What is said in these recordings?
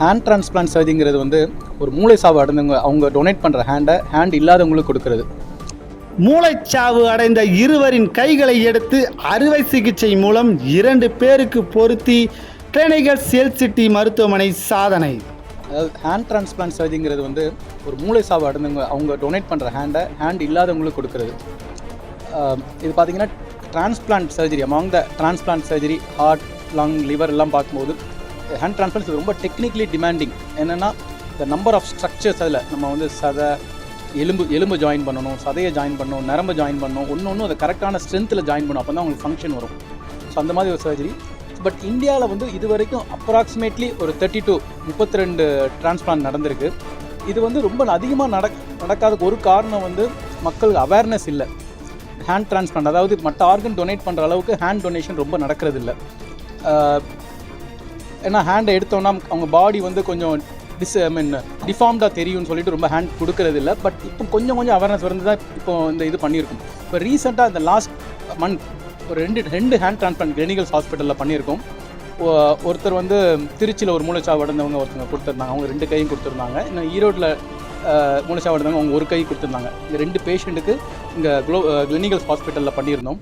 Hand transplant சர்ஜரிங்கிறது வந்து ஒரு மூளை சாவு அடைந்தவங்க அவங்க டொனேட் பண்ணுற ஹேண்டை ஹேண்ட் இல்லாதவங்களுக்கு கொடுக்கறது. மூளைச்சாவு அடைந்த இருவரின் கைகளை எடுத்து அறுவை சிகிச்சை மூலம் இரண்டு பேருக்கு பொருத்தி கிளினிக்கல் சேல் சிட்டி மருத்துவமனை சாதனை. அதாவது ஹேண்ட் டிரான்ஸ்பிளான்ட் சர்ஜரிங்கிறது வந்து ஒரு மூளை சாவு அடைந்தவங்க அவங்க டொனேட் பண்ணுற ஹேண்டை ஹேண்ட் இல்லாதவங்களுக்கு கொடுக்கறது. இது பார்த்தீங்கன்னா transplant surgery among the transplant surgery heart lung liver எல்லாம் பார்க்கும்போது ஹேண்ட் டிரான்ஸ்பிளான்ட் ரொம்ப டெக்னிக்கலி டிமாண்டிங் என்னென்னா த நம்பர் ஆஃப் ஸ்ட்ரக்சர்ஸ் அதில் நம்ம வந்து சதை எலும்பு எலும்பு ஜாயின் பண்ணணும் சதையை ஜாயின் பண்ணணும் நரம்பு ஜாயின் பண்ணணும் ஒன்று ஒன்று அதை கரெக்டான ஸ்ட்ரென்த்தில் ஜாயின் பண்ணணும் அப்போ தான் உங்களுக்கு ஃபங்க்ஷன் வரும். ஸோ அந்த மாதிரி ஒரு சர்ஜரி பட் இந்தியாவில் வந்து இது வரைக்கும் அப்ராக்சிமேட்லி ஒரு தேர்ட்டி டு முப்பத்தி ரெண்டு டிரான்ஸ்பிளான் நடந்திருக்கு. இது வந்து ரொம்ப அதிகமாக நடக் நடக்காததுக்கு ஒரு காரணம் வந்து மக்களுக்கு அவேர்னஸ் இல்லை. ஹேண்ட் டிரான்ஸ்பிளான்ட் அதாவது மற்ற ஆர்கன் டொனேட் பண்ணுற அளவுக்கு ஹேண்ட் டொனேஷன் ரொம்ப நடக்கிறது இல்லை ஏன்னா ஹேண்டை எடுத்தோன்னா அவங்க பாடி வந்து கொஞ்சம் டிஸ் ஐ மீன் டிஃபார்ம்டாக தெரியும்னு சொல்லிட்டு ரொம்ப ஹேண்ட் கொடுக்கறது இல்லை பட் இப்போ கொஞ்சம் கொஞ்சம் அவேர்னஸ் வந்து தான் இப்போ இந்த இது பண்ணியிருக்கோம். இப்போ ரீசெண்டாக இந்த லாஸ்ட் மந்த் ஒரு ரெண்டு ரெண்டு ஹேண்ட் டிரான்ஸ்பிளான்ட் கிளினிகல்ஸ் ஹாஸ்பிட்டலில் பண்ணியிருக்கோம். ஒருத்தர் வந்து திருச்சியில் ஒரு மூளைச்சாவு அடைந்தவங்க ஒருத்தவங்க கொடுத்துருந்தாங்க. அவங்க ரெண்டு கையும் கொடுத்துருந்தாங்க. இன்னும் ஈரோட்டில் மூளைச்சாவு அடைந்தவங்க அவங்க ஒரு கை கொடுத்துருந்தாங்க. இந்த ரெண்டு பேஷண்ட்டுக்கு இங்கே க்ளோ கிளினிகல்ஸ் ஹாஸ்பிட்டலில் பண்ணியிருந்தோம்.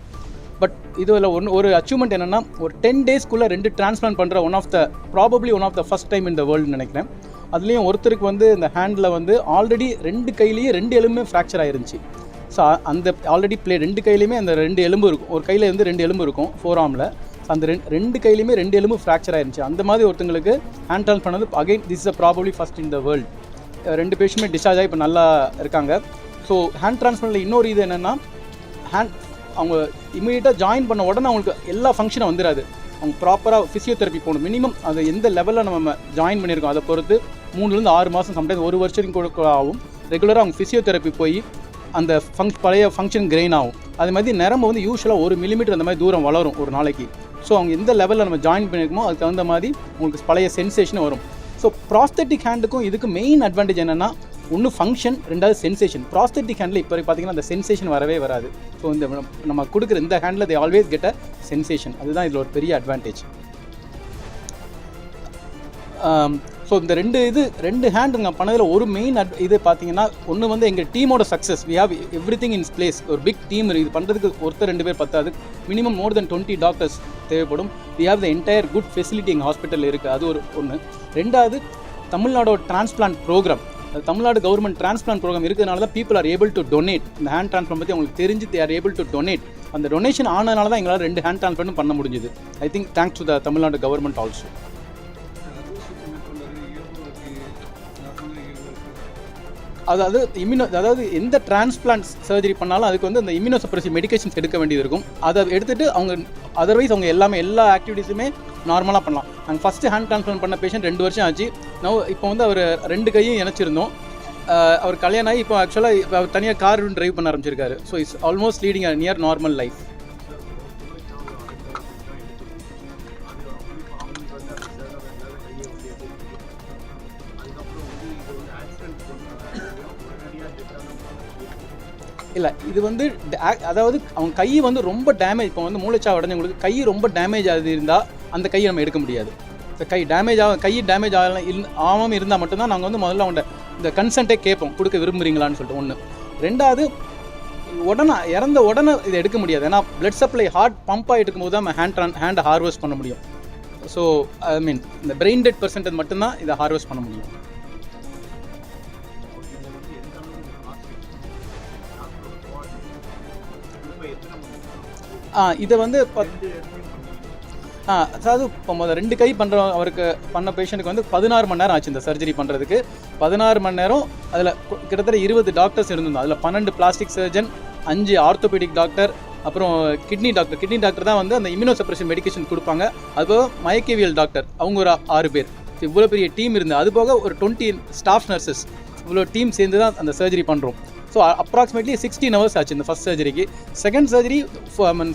பட் இதில் ஒன்று ஒரு அச்சீவ்மெண்ட் என்னென்னா ஒரு டென் டேஸ்க்குள்ளே ரெண்டு டிரான்ஸ்பிளான் பண்ணுற one of the probably one of the first time இந்த வேர்ல்டு நினைக்கிறேன். அதுலேயும் ஒருத்தருக்கு வந்து இந்த ஹேண்டில் வந்து ஆல்ரெடி ரெண்டு கையிலேயே ரெண்டு எலும்புமே ஃப்ராக்சர் ஆயிருந்துச்சு. ஸோ அந்த ஆல்ரெடி ப்ளே ரெண்டு கையிலையுமே அந்த ரெண்டு எலும்பு இருக்கும். ஒரு கையில் வந்து ரெண்டு எலும்பு இருக்கும் ஃபோர் ஆமில் அந்த ரெண்டு ரெண்டு கையிலையுமே ரெண்டு எலும்பு ஃப்ராக்சர் ஆயிருந்துச்சு. அந்த மாதிரி ஒருத்தங்களுக்கு ஹேண்ட் ட்ரான்ஸ் பண்ணது again this is probably first in the world ரெண்டு பேஷுமே டிஸ்சார்ஜ் ஆகி இப்போ நல்லா இருக்காங்க. ஸோ ஹேண்ட் ட்ரான்ஸ்பிளான்ட்ல இன்னொரு இது என்னென்னா ஹேண்ட் அவங்க இமீடியட்டாக ஜாயின் பண்ண உடனே அவங்களுக்கு எல்லா ஃபங்க்ஷனும் வந்துடாது அவங்க ப்ராப்பராக ஃபிசியோதெரப்பி போகணும். மினிமம் அது எந்த லெவலில் நம்ம ஜாயின் பண்ணியிருக்கோம் அதை பொறுத்து மூணுலேருந்து ஆறு மாதம் சம்டைம்ஸ் ஒரு வருஷத்துக்கு கூட கூட ஆகும். ரெகுலராக அவங்க ஃபிசியோதெரப்பி போய் அந்த ஃபங் பழைய ஃபங்க்ஷன் கிரெயின் ஆகும். அது மாதிரி நரம்பு வந்து யூஸ்வலாக ஒரு மில்லிமீட்டர் அந்த மாதிரி தூரம் வளரும் ஒரு நாளைக்கு. ஸோ அவங்க எந்த லெவலில் நம்ம ஜாயின் பண்ணியிருக்கோமோ அதுக்கு தகுந்த மாதிரி உங்களுக்கு பழைய சென்சேஷன் வரும். ஸோ ப்ராஸ்தட்டிக் ஹேண்டுக்கும் இதுக்கு மெயின் அட்வான்டேஜ் என்னென்னா ஒன்று ஃபங்க்ஷன் ரெண்டாவது சென்சேஷன் ப்ராஸ்தட்டிக் ஹேண்டில் இப்போ பார்த்தீங்கன்னா அந்த சென்சேஷன் வரவே வராது. ஸோ இந்த நம்ம- கொடுக்குற இந்த handle they always get a sensation அதுதான் இதில் ஒரு பெரிய அட்வான்டேஜ் ஸோ um, இந்த ரெண்டு இது ரெண்டு ஹேண்ட் நான் பண்ணதில் ஒரு மெயின் அட் இது பார்த்தீங்கன்னா ஒன்று வந்து எங்கள் டீமோட success we have everything in place ஒரு பிக் டீம் இது பண்ணுறதுக்கு ஒருத்தர் ரெண்டு பேர் பத்தாது. Minimum more than twenty doctors தேவைப்படும். We have the entire good facility எங்கள் ஹாஸ்பிட்டலில் இருக்குது அது ஒரு ஒன்று ரெண்டாவது தமிழ்நாடோட transplant programme Tamil Nadu government transplant programme இருக்கிறதுனால தான் people are able to donate இந்த ஹேண்ட் டிரான்ஸ்பிளான் பற்றி அவங்களுக்கு தெரிஞ்சு they are able to donate அந்த டொனேஷன் ஆனதுனால தான் எங்களால் ரெண்டு ஹேண்ட் டிரான்ஸ்பிளான் பண்ண முடிஞ்சுது. I think thanks to the Tamil Nadu government also அதாவது இம்யூனோ அதாவது எந்த டிரான்ஸ்பிளான்ட் சர்ஜரி பண்ணாலும் அதுக்கு வந்து அந்த இம்யூனோசப்ரசிவ் மெடிகேஷன்ஸ் எடுக்க வேண்டியது இருக்கும். அதை எடுத்துட்டு அவங்க அதர்வைஸ் அவங்க எல்லாமே எல்லா ஆக்டிவிட்டீஸுமே நார்மலாக பண்ணலாம். நாங்கள் ஃபஸ்ட்டு ஹேண்ட் டிரான்ஸ்பிளான்ட் பண்ண பேஷண்ட் ரெண்டு வருஷம் ஆச்சு. நான் இப்போ வந்து அவர் ரெண்டு கையும் இணைச்சிருந்தோம். அவர் கல்யாணம் ஆகி இப்போ ஆக்சுவலாக இப்போ அவர் தனியாக கார் டிரைவ் பண்ண ஆரம்பிச்சிருக்காரு. So it's almost leading a near normal life இல்லை இது வந்து அதாவது அவங்க கை வந்து ரொம்ப டேமேஜ் இப்போ வந்து மூளைச்சா அடைஞ்சவங்களுக்கு கை ரொம்ப டேமேஜ் ஆகுது இருந்தால் அந்த கையை நம்ம எடுக்க முடியாது. இந்த கை டேமேஜ் ஆக கை டேமேஜ் ஆகலாம் இல் ஆகாமல் இருந்தால் மட்டும்தான் நாங்கள் வந்து முதல்ல அவங்க இந்த கன்சென்ட்டே கேட்போம் கொடுக்க விரும்புகிறீங்களான்னு சொல்லிட்டு ஒன்று ரெண்டாவது உடனே இறந்த உடனே இதை எடுக்க முடியாது. ஏன்னா பிளட் சப்ளை ஹார்ட் பம்ப் ஆகிட்டு இருக்கும்போது தான் நம்ம ஹேண்ட் ஹேண்டை ஹார்வெஸ்ட் பண்ண முடியும். ஸோ ஐ மீன் இந்த பிரெயின் டெட் பர்சன்டேஜ் மட்டும்தான் இதை ஹார்வெஸ்ட் பண்ண முடியும். ஆ இதை வந்து பத்- ஆ அதாவது இப்போ முதல் ரெண்டு கை பண்ணுற அவருக்கு பண்ண பேஷண்ட்டுக்கு வந்து பதினாறு மணி நேரம் ஆச்சு இந்த சர்ஜரி பண்ணுறதுக்கு பதினாறு மணி நேரம் அதில் கிட்டத்தட்ட இருபது டாக்டர்ஸ் இருந்திருந்தோம். அதில் பன்னெண்டு பிளாஸ்டிக் சர்ஜன் அஞ்சு ஆர்த்தோபெடிக் டாக்டர் அப்புறம் கிட்னி டாக்டர் கிட்னி டாக்டர் தான் வந்து அந்த இம்யூனோசப்ரஷன் மெடிக்கேஷன் கொடுப்பாங்க. அதுபோக மயக்கவியல் டாக்டர் அவங்க ஒரு ஆறு பேர். இவ்வளோ பெரிய டீம் இருந்து அது போக ஒரு டுவெண்ட்டி ஸ்டாஃப் நர்சஸ் இவ்வளோ டீம் சேர்ந்து தான் அந்த சர்ஜரி பண்ணுறோம் ஸோ அப்ராக்சிமேட்லி சிக்ஸ்டீன் ஹவர்ஸ் ஆச்சு இந்த ஃபஸ்ட் சர்ஜரிக்கு செகண்ட் சர்ஜரி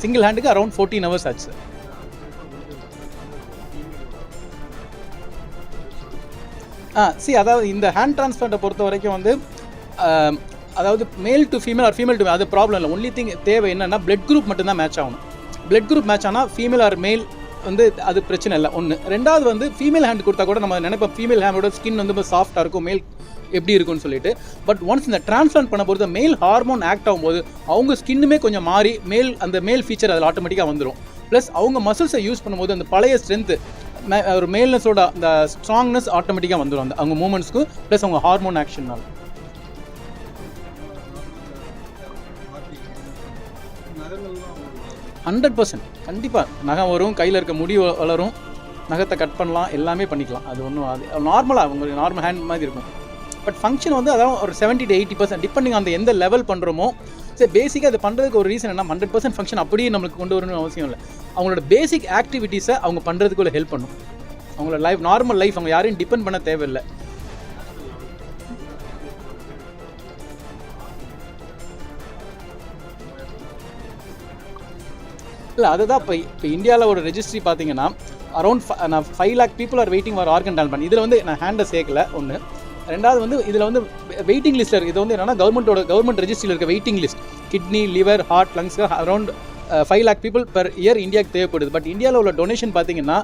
சிங்கிள் ஹேண்டுக்கு அரௌண்ட் ஃபோர்டீன் ஹவர்ஸ் ஆச்சு. ஆ சி அதாவது இந்த ஹேண்ட் டிரான்ஸ்பிளான்ட்டை பொறுத்த வரைக்கும் வந்து அதாவது male to female or female to அது ப்ராப்ளம் இல்லை. ஒன்லி திங் தேவை என்னென்னா பிளட் குரூப் மட்டும்தான் மேட்ச் ஆகணும். பிளட் குரூப் மேட்ச் ஆனால் ஃபீமேல் ஆர் மேல் வந்து அது பிரச்சனை இல்லை. ஒன்று ரெண்டாவது வந்து ஃபீமேல் ஹேண்ட் கொடுத்தா கூட நம்ம நினைப்போம். ஃபீமேல் ஹேண்டோட ஸ்கின் வந்து ரொம்ப சாஃப்டாக இருக்கும். மேல் எப்படி இருக்கும்னு சொல்லிட்டு. பட் ஒன்ஸ் இந்த டிரான்ஸ்பிளான்ட் பண்ண போது மேல் ஹார்மோன் ஆக்ட் ஆகும்போது அவங்க ஸ்கின்னுமே கொஞ்சம் மாறி மேல் அந்த மேல் ஃபீச்சர் அதில் ஆட்டோமேட்டிக்காக வந்துடும் ப்ளஸ் அவங்க மசில்ஸை யூஸ் பண்ணும்போது அந்த பழைய ஸ்ட்ரென்த்து ஒரு மேல்னஸோட அந்த ஸ்ட்ராங்னஸ் ஆட்டோமேட்டிக்காக வந்துடும் அந்த அவங்க மூமெண்ட்ஸ்க்கு ப்ளஸ் அவங்க ஹார்மோன் ஆக்ஷன்னால் ஹண்ட்ரட் பர்சன்ட் கண்டிப்பாக நகம் வரும் கையில் இருக்க முடி வளரும் நகத்தை கட் பண்ணலாம் எல்லாமே பண்ணிக்கலாம். அது ஒன்றும் அது நார்மலாக உங்களுக்கு நார்மல் ஹேண்ட் மாதிரி இருக்கும். பட் ஃபங்க்ஷன் வந்து அதான் ஒரு seventy to eighty percent depending அந்த எந்த லெவல் பண்ணுறோமோ சரி பேசிக்காக அது பண்ணுறதுக்கு ஒரு ரீசன் என்ன ஹண்ட்ரட் பர்சன்ட் ஃபங்க்ஷன் அப்படியே நம்மளுக்கு கொண்டு வரணும்னு அவசியம் இல்லை. அவங்களோட பேசிக் ஆக்டிவிட்டீஸை அவங்க பண்ணுறதுக்குள்ள ஹெல்ப் பண்ணும். அவங்களோட லைஃப் நார்மல் லைஃப் அவங்க யாரையும் டிபெண்ட் பண்ண தேவையில்லை. இல்லை அதுதான் இப்போ இப்போ இந்தியாவில் ஒரு ரெஜிஸ்ட்ரி பார்த்தீங்கன்னா அரௌண்ட் நான் five lakh people are waiting for organ transplant இதில் வந்து நான் ஹேண்டை சேர்க்கல ஒன்று ரெண்டாவது வந்து இதில் வந்து வெயிட்டிங் லிஸ்ட்டில் இருக்குது இது வந்து என்னன்னா கவர்மெண்ட்டோட கவர்மெண்ட் ரெஜிஸ்ட்ரியில் இருக்க waiting list kidney liver heart lungs around five lakh people per year இந்தியாவுக்கு தேவைப்படுது. பட் இந்தியாவில் உள்ள டொனேஷன் பார்த்தீங்கன்னா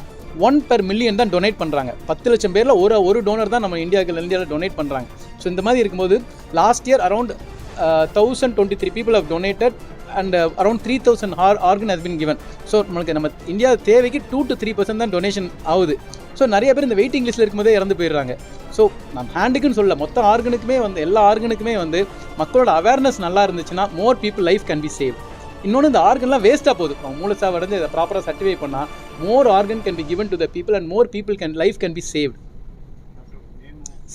ஒன் பெர் மில்லியன் தான் டொனேட் பண்ணுறாங்க பத்து லட்சம் பேரில் ஒரு ஒரு டோனர் தான் நம்ம இந்தியாவுக்கு இந்தியாவில் டொனேட் பண்ணுறாங்க ஸோ இந்த மாதிரி இருக்கும்போது last year around thousand twenty three people have donated and around three thousand or organ has been given so நம்மளுக்கு நம்ம இந்தியா தேவைக்கு டூ டு த்ரீ பர்சன்ட் தான் டொனேஷன் ஆகுது. ஸோ நிறைய பேர் இந்த வெயிட்டிங் லிஸ்ட்டில் இருக்கும்போதே இறந்து போயிடுறாங்க. ஸோ நம்ம ஹேண்டுக்குன்னு சொல்ல மொத்த ஆர்கனுக்குமே வந்து எல்லா ஆர்கனுக்குமே வந்து மக்களோட அவேர்னஸ் நல்லா இருந்துச்சுன்னா more people life can be save இன்னொன்று இந்த ஆர்கன்லாம் வேஸ்ட்டாக போகுது. அவங்க மூலசாவை அடைஞ்சு இதை ப்ராப்பராக சர்டிஃபை பண்ணால் more organ can be given to the people and more people can life can be save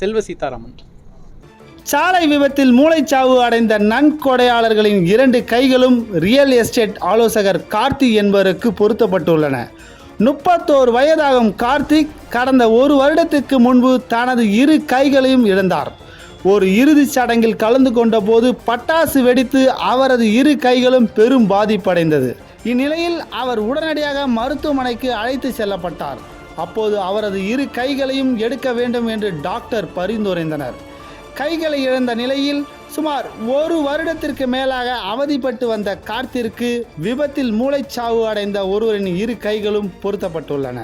Selva Seetharaman. சாலை விபத்தில் மூளைச்சாவு அடைந்த நன்கொடையாளர்களின் இரண்டு கைகளும் ரியல் எஸ்டேட் ஆலோசகர் கார்த்திக் என்பவருக்கு பொருத்தப்பட்டுள்ளன. முப்பத்தோரு வயதாகும் கார்த்திக் கடந்த ஒரு வருடத்துக்கு முன்பு தனது இரு கைகளையும் இழந்தார். ஒரு இறுதிச் சடங்கில் கலந்து கொண்ட போது பட்டாசு வெடித்து அவரது இரு கைகளும் பெரும் பாதிப்படைந்தது. இந்நிலையில் அவர் உடனடியாக மருத்துவமனைக்கு அழைத்து செல்லப்பட்டார். அப்போது அவரது இரு கைகளையும் எடுக்க வேண்டும் என்று டாக்டர் பரிந்துரைந்தனர். கைகளை இழந்த நிலையில் சுமார் ஒரு வருடத்திற்கு மேலாக அவதிப்பட்டு வந்த கார்த்திற்கு விபத்தில் மூளைச்சாவு அடைந்த ஒருவரின் இரு கைகளும் பொருத்தப்பட்டுள்ளன.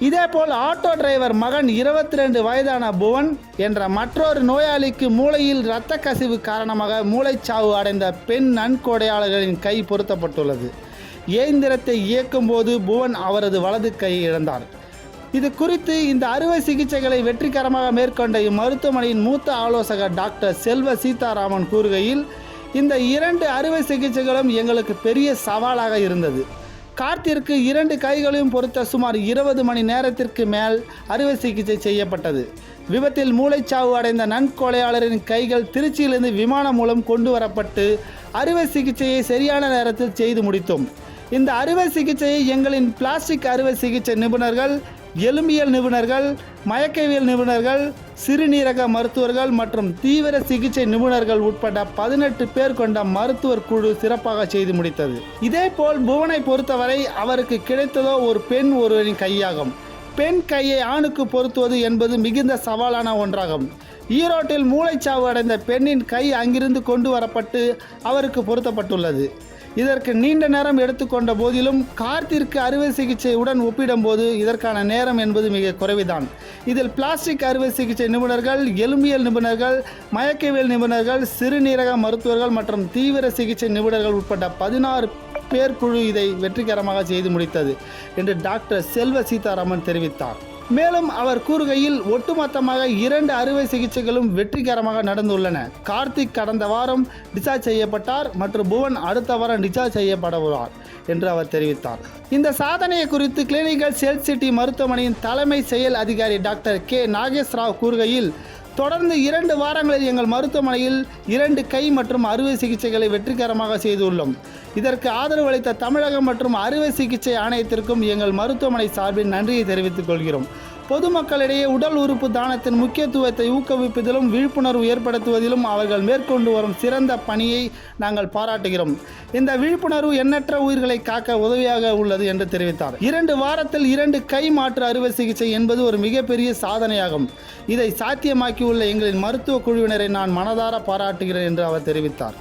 இதேபோல் ஆட்டோ டிரைவர் மகன் இருபத்தி ரெண்டு வயதான புவன் என்ற மற்றொரு நோயாளிக்கு மூளையில் இரத்த கசிவு காரணமாக மூளைச்சாவு அடைந்த பெண் நன்கொடையாளர்களின் கை பொருத்தப்பட்டுள்ளது. இயந்திரத்தை இயக்கும்போது புவன் அவரது வலது கையை இழந்தார். இது குறித்து இந்த அறுவை சிகிச்சைகளை வெற்றிகரமாக மேற்கொண்ட இம்மருத்துவமனையின் மூத்த ஆலோசகர் டாக்டர் செல்வ சீதாராமன் கூறுகையில் இந்த இரண்டு அறுவை சிகிச்சைகளும் எங்களுக்கு பெரிய சவாலாக இருந்தது. கார்த்திற்கு இரண்டு கைகளையும் பொறுத்த சுமார் இருபது மணி நேரத்திற்கு மேல் அறுவை சிகிச்சை செய்யப்பட்டது. விபத்தில் மூளைச்சாவு அடைந்த நன்கொலையாளரின் கைகள் திருச்சியிலிருந்து விமானம் மூலம் கொண்டு வரப்பட்டு அறுவை சிகிச்சையை சரியான நேரத்தில் செய்து முடித்தோம். இந்த அறுவை சிகிச்சையை எங்களின் பிளாஸ்டிக் அறுவை சிகிச்சை நிபுணர்கள் எலும்பியல் நிபுணர்கள் மயக்கவியல் நிபுணர்கள் சிறுநீரக மருத்துவர்கள் மற்றும் தீவிர சிகிச்சை நிபுணர்கள் உட்பட பதினெட்டு பேர் கொண்ட மருத்துவர் குழு சிறப்பாக செய்து முடித்தது. இதேபோல் புவனை பொறுத்தவரை அவருக்கு கிடைத்ததோ ஒரு பெண் ஒருவரின் கையாகும். பெண் கையை ஆணுக்கு பொருத்துவது என்பது மிகுந்த சவாலான ஒன்றாகும். ஈரோட்டில் மூளைச்சாவு அடைந்த பெண்ணின் கை அங்கிருந்து கொண்டு வரப்பட்டு அவருக்கு பொருத்தப்பட்டுள்ளது. இதற்கு நீண்ட நேரம் எடுத்துக்கொண்ட போதிலும் கார்த்திற்கு அறுவை சிகிச்சையுடன் ஒப்பிடும்போது இதற்கான நேரம் என்பது மிக குறைவுதான். இதில் பிளாஸ்டிக் அறுவை சிகிச்சை நிபுணர்கள் எலும்பியல் நிபுணர்கள் மயக்கவியல் நிபுணர்கள் சிறுநீரக மருத்துவர்கள் மற்றும் தீவிர சிகிச்சை நிபுணர்கள் உட்பட்ட பதினாறு பேர் குழு இதை வெற்றிகரமாக செய்து முடித்தது என்று டாக்டர் செல்வ சீதாராமன் தெரிவித்தார். மேலும் அவர் கூறுகையில் ஒட்டுமொத்தமாக இரண்டு அறுவை சிகிச்சைகளும் வெற்றிகரமாக நடந்துள்ளன. கார்த்திக் கடந்த வாரம் டிசார்ஜ் செய்யப்பட்டார் மற்றும் புவன் அடுத்த வாரம் டிசார்ஜ் செய்யப்பட உள்ளார் என்று அவர் தெரிவித்தார். இந்த சாதனையை குறித்து கிளினிக்கல் செல் சிட்டி மருத்துவமனையின் தலைமை செயல் அதிகாரி டாக்டர் கே நாகேஷ் ராவ் கூறுகையில் தொடர்ந்து இரண்டு வாரங்களில் எங்கள் மருத்துவமனையில் இரண்டு கை மற்றும் அறுவை சிகிச்சைகளை வெற்றிகரமாக செய்துள்ளோம். இதற்கு ஆதரவு அளித்த தமிழகம் மற்றும் அறுவை சிகிச்சை ஆணையத்திற்கும் எங்கள் மருத்துவமனை சார்பில் நன்றியை தெரிவித்துக் கொள்கிறோம். பொதுமக்களிடையே உடல் உறுப்பு தானத்தின் முக்கியத்துவத்தை ஊக்குவிப்பதிலும் விழிப்புணர்வு ஏற்படுத்துவதிலும் அவர்கள் மேற்கொண்டு வரும் சிறந்த பணியை நாங்கள் பாராட்டுகிறோம். இந்த விழிப்புணர்வு எண்ணற்ற உயிர்களை காக்க உதவியாக உள்ளது என்று தெரிவித்தார். இரண்டு வாரத்தில் இரண்டு கை மாற்று அறுவை சிகிச்சை என்பது ஒரு மிகப்பெரிய சாதனையாகும். இதை சாத்தியமாக்கியுள்ள எங்களின் மருத்துவ குழுவினரை நான் மனதார பாராட்டுகிறேன் என்று அவர் தெரிவித்தார்.